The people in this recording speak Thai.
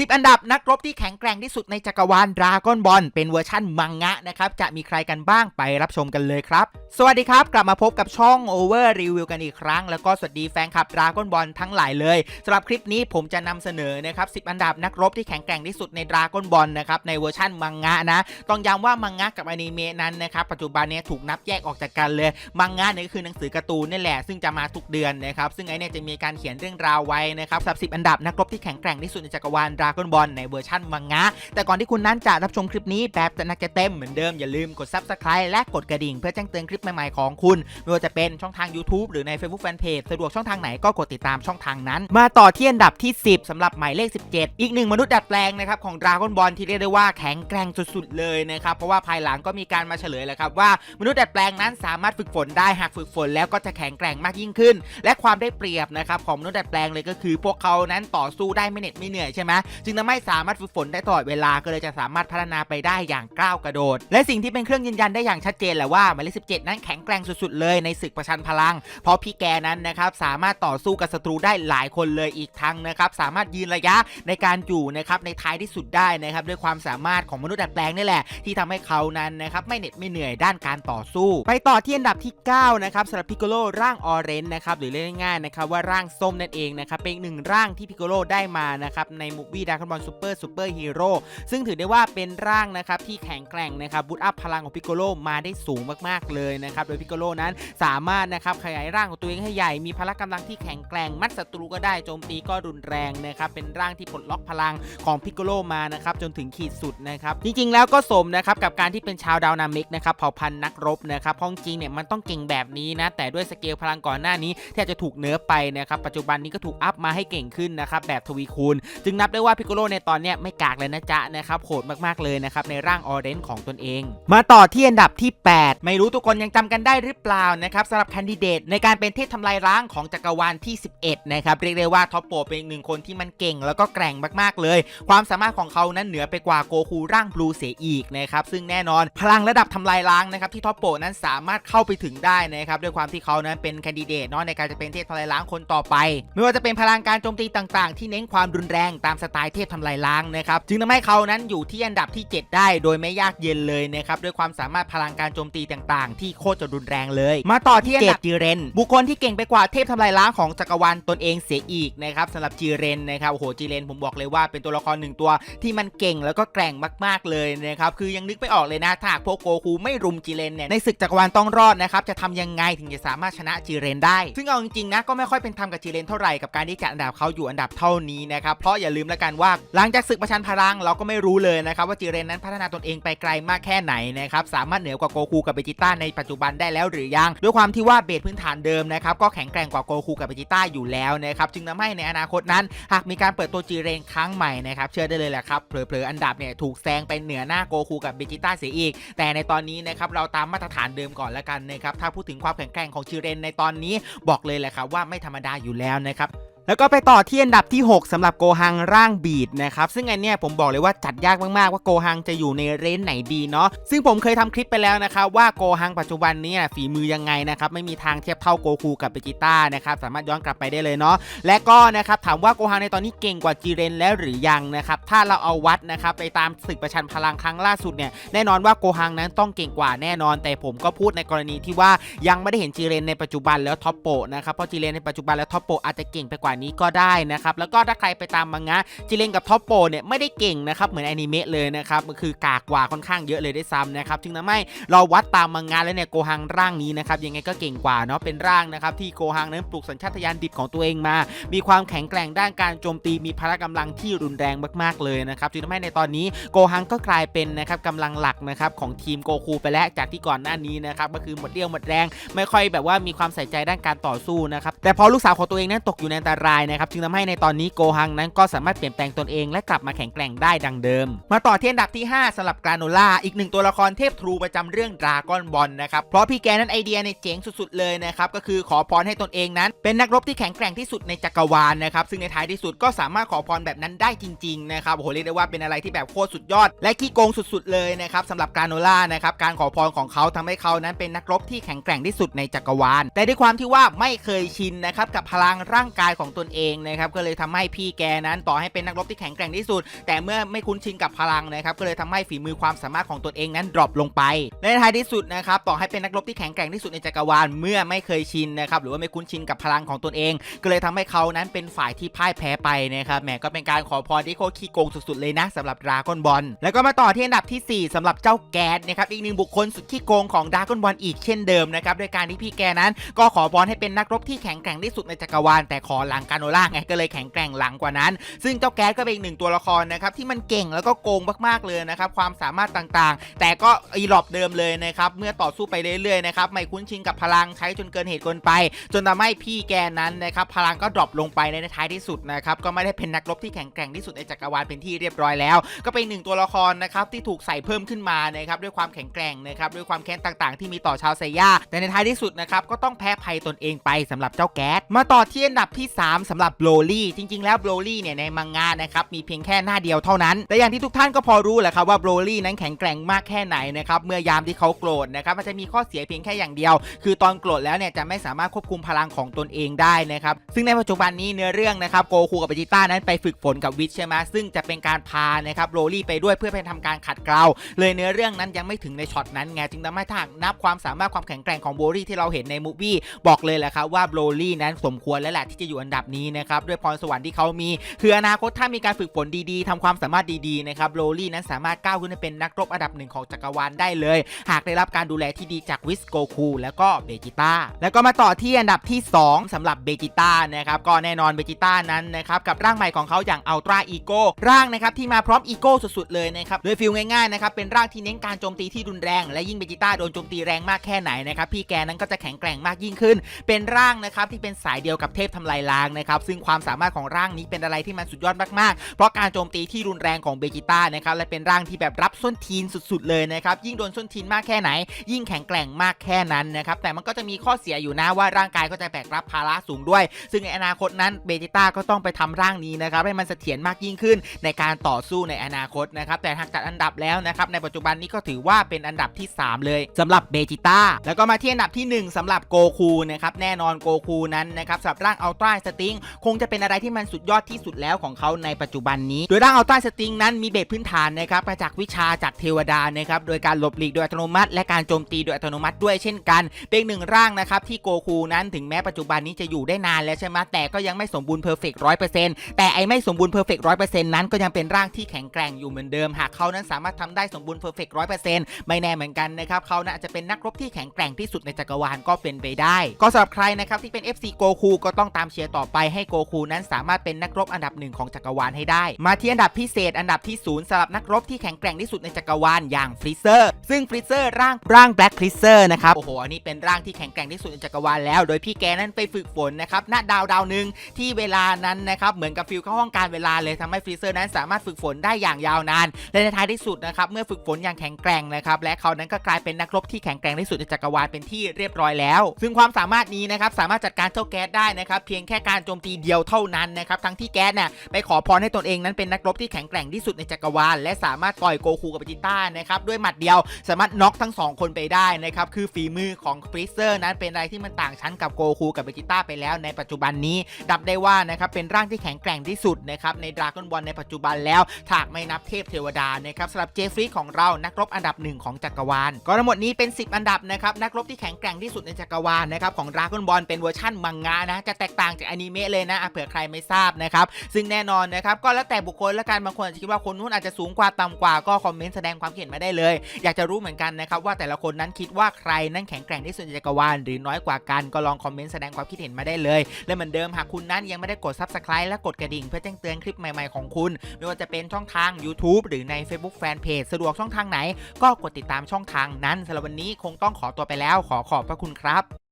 10 อันดับนักรบที่แข็งแกร่งที่สุดในจักรวาลดราก้อนบอลเป็นเวอร์ชั่นมังงะนะครับจะมีใครกันบ้างไปรับชมกันเลยครับ สวัสดีครับ กลับมาพบกับช่อง Over Review กันอีกครั้ง แล้วก็สวัสดีแฟนคลับดราก้อนบอลทั้งหลายเลยสำหรับคลิปนี้ผมจะนำเสนอนะครับ10 อันดับนักรบที่แข็งแกร่งที่สุดในดราก้อนบอลนะครับในเวอร์ชั่นมังงะนะต้องย้ำว่ามังงะกับอนิเมะนั้นนะครับปัจจุบันนี้ถูกนับแยกออกจากกันเลยมังงะเนี่ยคือหนังสือการ์ตูนนี่แหละซึ่งจะมาทุกเดือนนะครับซึ่งไอเนี่ยจะมีการเขียนเรื่องราวไว้นะครับสับสิบอันดับนักรบที่แข็งแกร่งที่สุดในจักรวาลดราก้อนบอลในเวอร์ชันมังงะ แต่ก่อนที่คุณนั้นจะรับชมคลิปนี้แบบจะนักจะเต็มเหมือนเดิมอย่าลืมกด subscribe และกดกระดิ่ง เพื่อแจ้งเตือนคลิปใหม่ๆของคุณ ไม่ว่าจะเป็นช่องทาง YouTube หรือใน Facebook Fanpage สะดวกช่องทางไหนก็กดติดตามช่องทางนั้น มาต่อที่อันดับที่ 10สำหรับหมายเลข 17 อีกหนึ่งมนุษย์ดัดแปลงนะครับของดราก้อนบอลที่เรียกได้ว่าแข็งแกร่งสุดๆเลยนะครับเพราะว่าภายหลังก็มีการมาเฉลยแล้วครับว่ามนุษย์ดัดแปลงนั้นสามารถฝึกฝนได้หากฝึกฝนแล้วก็จะแข็งแกร่งมากยิ่งขึ้น และความได้เปรียบนะครับของมนุษย์ดัดแปลงเลยก็คือ พวกเขานั้นต่อสู้ได้ไม่เหน็ดไม่เหนื่อยใช่ไหมจึงทำให้สามารถฝึกฝนได้ตลอดเวลาก็เลยจะสามารถพัฒนาไปได้อย่างก้าวกระโดด และสิ่งที่เป็นเครื่องยืนยันได้อย่างชัดเจนแหละว่าหมายเลข17 นั้นแข็งแกร่งสุดๆเลยในศึกประชันพลัง เพราะพี่แกนั้นนะครับสามารถต่อสู้กับศัตรูได้หลายคนเลยอีกทั้งนะครับสามารถยืนระยะในการอยู่นะครับในท้ายที่สุดได้นะครับด้วยความสามารถของมนุษย์ดัดแปลงนี่แหละ ที่ทำให้เขานั้นนะครับไม่เหน็ดไม่เหนื่อยด้านการต่อสู้ ไปต่อที่อันดับที่9นะครับสำหรับพิกโกโลร่างออเรนจ์นะครับหรือเรียกง่ายๆนะครับว่าร่างส้มนั่นเองนะครับเป็นหนึ่งร่างที่พิกโกโลได้มานะครับในมูฟวี่ดาร์คบอลซูเปอร์ซูเปอร์ฮีโร่ซึ่งถือได้ว่าเป็นร่างนะครับที่แข็งแกร่งนะครับบูตอัพพลังของพิกโกโลมาได้สูงมากๆเลยนะครับโดยพิกโกโลนั้นสามารถนะครับขยายร่างของตัวเองให้ใหญ่มีพละกำลังที่แข็งแกร่งมัดศัตรูก็ได้โจมตีก็รุนแรงนะครับเป็นร่างที่ปลดล็อกพลังของพิกโกโลมานะครับจนถึงขีดสุดนะครับจริงๆ แล้วก็สมนะครับกับการที่เป็นชาวดาวนามิกนะครับเผ่าพันธุ์นักรบนะครับพราะจริงเนี่ยมันต้องเก่งแบบนี้นะแต่ด้วยสเกลพลังก่อนหน้านี้ที่อาจจะถูกเนิร์ฟไปนะครับปัจจุบันนี้ก็ถูกอัพมาให้เก่งขึ้นนะครับแบบทวีคูณ จึงนับได้ว่าว่าพิกโกโลในตอนเนี้ยไม่กากเลยนะจ๊ะนะครับโหดมากๆเลยนะครับในร่างออเรนจ์ของตนเอง มาต่อที่อันดับที่ 8 ไม่รู้ทุกคนยังจำกันได้หรือเปล่านะครับสำหรับแคนดิเดตในการเป็นเทพทำลายล้างของจักรวาลที่ 11 นะครับเรียกได้ว่าท็อปโปเป็นอีกหนึ่งคนที่มันเก่งแล้วก็แกร่งมากๆเลย ความสามารถของเขานั้นเหนือไปกว่าโกคูร่างบลูเสียอีกนะครับซึ่งแน่นอนพลังระดับทำลายล้างนะครับที่ท็อปโปนั้นสามารถเข้าไปถึงได้นะครับด้วยความที่เขานั้นเป็นแคนดิเดตเนาะในการจะเป็นเทพทำลายล้างคนต่อไป ไม่ว่าจะเป็นพลังการโจมตีต่าง ๆ ที่เน้นความรุนแรงตามสไตล์เทพทำลายล้างนะครับ จึงทำให้เขานั้นอยู่ที่อันดับที่ 7 ได้โดยไม่ยากเย็นเลยนะครับด้วยความสามารถพลังการโจมตีต่างๆ ที่โคตรจะรุนแรงเลย มาต่อที่อันดับจีเรน บุคคลที่เก่งไปกว่าเทพทำลายล้างของจักรวาลตนเองเสียอีกนะครับสำหรับจีเรนนะครับโอ้โหจีเรนผมบอกเลยว่าเป็นตัวละครหนึ่งตัวที่มันเก่งแล้วก็แกร่งมาก ๆเลยนะครับคือยังนึกไม่ออกเลยนะถ้าหากพวกโกคูไม่รุมจีเรนเนี่ยในศึกจักรวาลต้องรอดนะครับจะทำยังไงถึงจะสามารถชนะจีเรนได้ ซึ่งเอาจริงๆนะก็ไม่ค่อยเป็นธรรมกับจีเรนเท่าไหร่กับการที่จัดอันดับเขาอยู่อันดับเท่านี้นะครับเพราะอย่าลืมแล้วกันว่า หลังจากศึกประชันพลังเราก็ไม่รู้เลยนะครับว่าจีเรนนั้นพัฒนาตนเองไปไกลมากแค่ไหนนะครับสามารถเหนือกว่าโกคูกับเบจิต้าในปัจจุบันได้แล้วหรือยัง ด้วยความที่ว่าเบสพื้นฐานเดิมนะครับก็แข็งแกร่งกว่าโกคูกับเบจิต้าอยู่แล้วนะครับจึงทำให้ในอนาคตนั้น หากมีการเปิดตัวจีเรนครั้งใหม่นะครับเชื่อได้เลยแหละครับเผลอๆอันดับเนี่ยถูกแซงไปเหนือหน้าโกคูกับเบจิต้าเสียอีก แต่ในตอนนี้นะครับเราตามมาตรฐานเดิมก่อนแล้วกันนะครับถ้าพูดถึงความแข็งแกร่งของจีเรนในตอนนี้บอกเลยแหละครับว่าไม่ธรรมดาอยู่แล้วนะครับ แล้วก็ไปต่อที่อันดับที่ 6สำหรับโกฮังร่างบีดนะครับซึ่งอันเนี้ยผมบอกเลยว่าจัดยากมากๆว่าโกฮังจะอยู่ในเรนไหนดีเนาะซึ่งผมเคยทำคลิปไปแล้วนะครับว่าโกฮังปัจจุบันนี้ฝีมือยังไงนะครับไม่มีทางเทียบเท่าโกคูกับเบจิต้านะครับสามารถย้อนกลับไปได้เลยเนาะและก็นะครับถามว่าโกฮังในตอนนี้เก่งกว่าจีเรนแล้วหรือยังนะครับถ้าเราเอาวัดนะครับไปตามศึกประชันพลังครั้งล่าสุดเนี่ยแน่นอนว่าโกฮังนั้นต้องเก่งกว่าแน่นอน แต่ผมก็พูดในกรณีที่ว่ายังไม่ได้เห็นจีเรนในปัจจุบันแล้วท็อปโปนะครับเพราะจีเรนในปัจจุบันแล้วท็อปโปอาจจะเก่งไปกว่านี้ก็ได้นะครับแล้วก็ถ้าใครไปตามมังงะจิเลนกับท็อปโปเนี่ยไม่ได้เก่งนะครับเหมือนอนิเมะเลยนะครับมันคือกากกว่าค่อนข้างเยอะเลยได้ซ้ำนะครับจึงทำให้เราวัดตามมังงะแล้วเนี่ยโกฮังร่างนี้นะครับยังไงก็เก่งกว่าเนาะเป็นร่างนะครับที่โกฮังนั้นปลูกสัญชาตญาณดิบของตัวเองมา มีความแข็งแกร่งด้านการโจมตีมีพละกำลังที่รุนแรงมากๆเลยนะครับจึงทำให้ในตอนนี้โกฮังก็กลายเป็นนะครับกำลังหลักนะครับของทีมโกคูไปแล้วจากที่ก่อนหน้านี้นะครับก็คือหมดเรี่ยวหมดแรง ไม่ค่อยแบบว่ามีความใส่ใจด้านการต่อสู้นะครับแต่พอลูกสาวของตัวเองนั้นตกอยู่ในอันตรายนะครับจึงทำให้ในตอนนี้โกฮังนั้นก็สามารถเปลี่ยนแปลงตนเองและกลับมาแข็งแกร่งได้ดังเดิม มาต่อที่อันดับที่ 5สำหรับกราโนล่าอีกหนึ่งตัวละครเทพทรูประจำเรื่องดราก้อนบอลนะครับเพราะพี่แกนั้นไอเดียในเจ๋งสุดๆเลยนะครับก็คือขอพรให้ตนเองนั้น เป็นนักรบที่แข็งแกร่งที่สุดในจักรวาลนะครับซึ่งในท้ายที่สุดก็สามารถขอพรแบบนั้นได้จริงๆนะครับโหเรียกได้ว่าเป็นอะไรที่แบบโคตรสุดยอด และขี้โกงสุดๆเลยนะครับสำหรับกราโนล่านะครับการขอพรของเขาทำให้เขานั้นเป็นนักรบที่แข็งแกร่งที่สุดในจักรวาล แต่ด้วยความที่ว่าไม่เคยชินนะครับกับพลังร่างกายของของตนเองนะครับก็เลยทำให้พี่แกนั้นต่อให้เป็นนักรบที่แข็งแกร่งที่สุด แต่เมื่อไม่คุ้นชินกับพลังนะครับก็เลยทำให้ฝีมือความสามารถของตนเองนั้นดรอปลงไปในท้ายที่สุดนะครับต่อให้เป็นนักรบที่แข็งแกร่งที่สุดในจักรวาลเมื่อไม่เคยชินนะครับหรือว่าไม่คุ้นชินกับพลังของตนเอง ก็เลยทำให้เขานั้นเป็นฝ่ายที่พ่ายแพ้ไปนะครับแหมก็เป็นการขอพรที่โคตรขี้โกงสุดๆเลยนะสำหรับดราก้อนบอลแล้วก็มาต่อที่อันดับทีสี่4สำหรับเจ้าแก๊สนะครับอีกหนึ่งบุคคลสุดขี้โกงของดราก้อนบอลอีกเช่นเดิมนะครับโดยการที่พี่แกนั้น ก็ขอพรให้เป็นนักรบที่แข็งแกร่งที่สุดในจักรวาลแต่ขอหลังกาโนล่าไงก็เลยแข็งแกร่งหลังกว่านั้น ซึ่งเจ้าแก๊สก็เป็นอีกหนึ่งตัวละครนะครับที่มันเก่งแล้วก็โกงมากๆเลยนะครับความสามารถต่างๆ แต่ก็อีหลอบเดิมเลยนะครับเมื่อต่อสู้ไปเรื่อยๆนะครับไม่คุ้นชินกับพลังใช้จนเกินเหตุเกินไป จนทำให้พี่แกนั้นนะครับพลังก็ดรอปลงไปในท้ายที่สุดนะครับก็ไม่ได้เป็นนักรบที่แข็งแกร่งที่สุดในจักรวาลเป็นที่เรียบร้อยแล้ว ก็เป็นหนึ่งตัวละครนะครับที่ถูกใส่เพิ่มขึ้นมานะครับด้วยความแข็งแกร่งนะครับด้วยความแค้นต่างๆ ที่มีต่อชาวไซย่าแต่ในท้ายที่สุดนะครับก็ต้องแพ้ภัยตนเองไปสำหรับเจ้าแก๊สมาต่อที่อันดับที่3สำหรับโบลลี่จริง ๆ แล้วโบลลี่เนี่ยในมังงะนะครับมีเพียงแค่หน้าเดียวเท่านั้น แต่อย่างที่ทุกท่านก็พอรู้แหละครับว่าโบลลี่นั้นแข็งแกร่งมากแค่ไหนนะครับเมื่อยามที่เขาโกรธนะครับมันจะมีข้อเสียเพียงแค่อย่างเดียว คือตอนโกรธแล้วเนี่ยจะไม่สามารถควบคุมพลังของตนเองได้นะครับซึ่งในปัจจุบันนี้เนื้อเรื่องนะครับโกคูกับเบจิต้านั้นไปฝึกฝนกับวิชใช่ไหมซึ่งจะเป็นการพานะครับโรลี่ไปด้วยเพื่อไปทำการขัดเกลาเลยเนื้อเรื่องนั้นยังไม่ถึงในช็อตนั้นไงจึงทำให้ถ้าหากนับความสามารถความแข็งแกร่งของโบลี่ที่เราเห็นในมูฟวี่บอกเลยแหละครับว่าโบลี่นั้นสมควรแล้วแหละที่จะอยู่อันดับนี้นะครับด้วยพรสวรรค์ที่เขามี คืออนาคตถ้ามีการฝึกฝนดีๆทำความสามารถดีๆนะครับโรลี่นั้นสามารถก้าวขึ้นไปเป็นนักรบอันดับหนึ่งของจักรวาลได้เลย หากได้รับการดูแลที่ดีจากวิสโกคูแล้วก็เบจิต้าแล้วก็มาต่อที่อันดับที่ 2สำหรับเบจิต้านะครับก็แน่นอนเบจิต้านั้นนะครับกับร่างใหม่ของเขาอย่างอัลตร้าอีโก้ร่างนะครับที่มาพร้อมอีโก้สุดๆเลยนะครับโดยฟิลง่ายๆนะครับเป็นร่างที่เน้นการโจมตีที่รุนแรง และยิ่งเบจิต้าโดนโจมตีแรงมากแค่ไหนนะครับพี่แกนั้นก็จะแข็งแกร่งมากยิ่งขึ้น เป็นร่างนะครับที่เป็นสายเดียวกับเทพทำลายล้างนะครับซึ่งความสามารถของร่างนี้เป็นอะไรที่มันสุดยอดมากๆ เพราะการโจมตีที่รุนแรงของเบจิต้านะครับและเป็นร่างที่แบบรับส้นทีนสุด ๆ เลยนะครับยิ่งโดนส้นทีนมากแค่ไหน ยิ่งแข็งแกร่งมากแค่นั้นนะครับแต่มันก็จะมีข้อเสียอยู่นะว่าร่างกายก็จะแบกรับภาระสูงด้วย ซึ่งในอนาคตนั้นเบจิต้าก็ต้องไปทำร่างนี้นะครับให้มันเสถียรมากยิ่งขึ้น ในการต่อสู้ในอนาคตนะครับแต่หากจัดอันดับแล้วนะครับในปัจจุบันนี้ก็ถือว่าเป็นอันดับที่ 3 เลยสำหรับเบจิต้าแล้วก็มาที่อันดับที่ 1สำหรับโกคูนะครับแน่นอนโกคูนั้นนะครับสำหรับร่างอัลตร้าสติงคงจะเป็นอะไรที่มันสุดยอดที่สุดแล้วของเขาในปัจจุบันนี้ โดยร่างอัลต้าสติงนั้นมีเบสพื้นฐานนะครับมาจากวิชาจากเทวดานะครับโดยการหลบหลีกโดยอัตโนมัติ และการโจมตีโดยอัตโนมัติด้วยเช่นกัน เป็นหนึ่งร่างนะครับที่โกคูนั้นถึงแม้ปัจจุบันนี้จะอยู่ได้นานแล้วใช่ไหมแต่ก็ยังไม่สมบูรณ์เพอร์เฟกต์ร้อยเปอร์เซ็นต์แต่ไอไม่สมบูรณ์เพอร์เฟกต์ร้อยเปอร์เซ็นต์นั้นก็ยังเป็นร่างที่แข็งแกร่งอยู่เหมือนเดิมหากเขานั้นสามารถทำได้สมบูรณ์เพอร์เฟกต์ร้อยเปอร์เซ็นต์ไม่แน่เหมือนกันนะครับเขาน่าจะเป็นนักรบที่แข็งแกร่งที่สุดในจักรวาลก็เป็นไปได้ ก็สำหรับใครนะครับที่เป็น FC โกคูก็ต้องตามเชียร์ต่อไปให้โกคูนั้นสามารถเป็นนักรบอันดับหนึ่งของจักรวาลให้ได้ มาที่อันดับพิเศษอันดับที่ศูนย์สำหรับนักรบที่แข็งแกร่งที่สุดในจักรวาลอย่างฟรีเซอร์ซึ่งฟรีเซอร์ร่างร่างแบล็กฟรีเซอร์นะครับโอ้โหอันนี้เป็นร่างที่แข็งแกร่งที่สุดในจักรวาลแล้ว โดยพี่แกนั้นไปฝึกฝนนะครับณดาวดาวหนึ่งที่เวลานั้นนะครับเหมือนกับฟิลเข้าห้องการเวลาเลยทำให้ฟรีเซอร์นั้นสามารถฝึกฝนได้อย่างยาวนานและในท้ายที่สุดนะครับเมื่อฝึกฝนอย่างแข็งแกร่งนะครับและเขานั้นก็กลายเป็นนักรบที่แข็งแกร่งที่สุดในจักรวาลเป็นที่เรียบร้อยแล้ว ซึ่งความสามารถนี้นะครับสามารถจัดการเจ้าแก๊สได้นะครับเพียงแค่การโจมตีเดียวเท่านั้นนะครับทั้งที่แก๊สเนี่ยไปขอพรให้ตนเองนั้นเป็นนักรบที่แข็งแกร่งที่สุดในจักรวาลและสามารถต่อยโกคูกับเบจิต้านะครับด้วยหมัดเดียวสามารถน็อกทั้งสองคนไปได้นะครับคือฝีมือของฟรีเซอร์นั้นเป็นอะไรที่มันต่างชั้นกับโกคูกับเบจิต้าไปแล้วในปัจจุบันนี้ดับได้ว่านะครับเป็นร่างที่แข็งแกร่งที่สุดนะครับในดราก้อนบอลในปัจจุบันแล้วถาหากไม่นับเทพเทวดานะครับสำหรับเจฟฟรีย์ของเรานักรบอันดับหนึ่งของจักรวาลก็ทั้งหมดนี้เป็น 10 อันดับนะครับนักรบที่แข็งแกร่งที่สุดในจักรวาลนะครับของดราก้อนบอลเป็นเวอร์ชั่นมังงะนะจะแตกต่างจากอนิเมะเลยนะะเผื่อใครไม่ทราบนะครับซึ่งแน่นอนนะครับก็แล้วแต่บุคคลและการบางคนอาจจะคิดว่าคนนู้นอาจจะสูงกว่าต่ำกว่าก็คอมเมนต์แสดงความเห็นมาได้เลย อยากจะรู้เหมือนกันนะครับว่าแต่ละคนนั้นคิดว่าใครนั้นแข็งแกร่งที่สุดในจักรวาลหรือน้อยกว่ากันก็ลองคอมเมนต์แสดงความคิดเห็นมาได้เลย และเหมือนเดิมหากคุณนั้นยังไม่ได้กด subscribe และกดกระดิ่งเพื่อแจ้งเตือนคลิปใหม่ๆของคุณ ไม่ว่าจะเป็นช่องทาง YouTube หรือใน Facebook Fanpage สะดวกช่องทางไหน ก็กดติดตามช่องทางนั้นสำหรับวันนี้คงต้องขอตัวไปแล้ว ขอขอบพระคุณครับ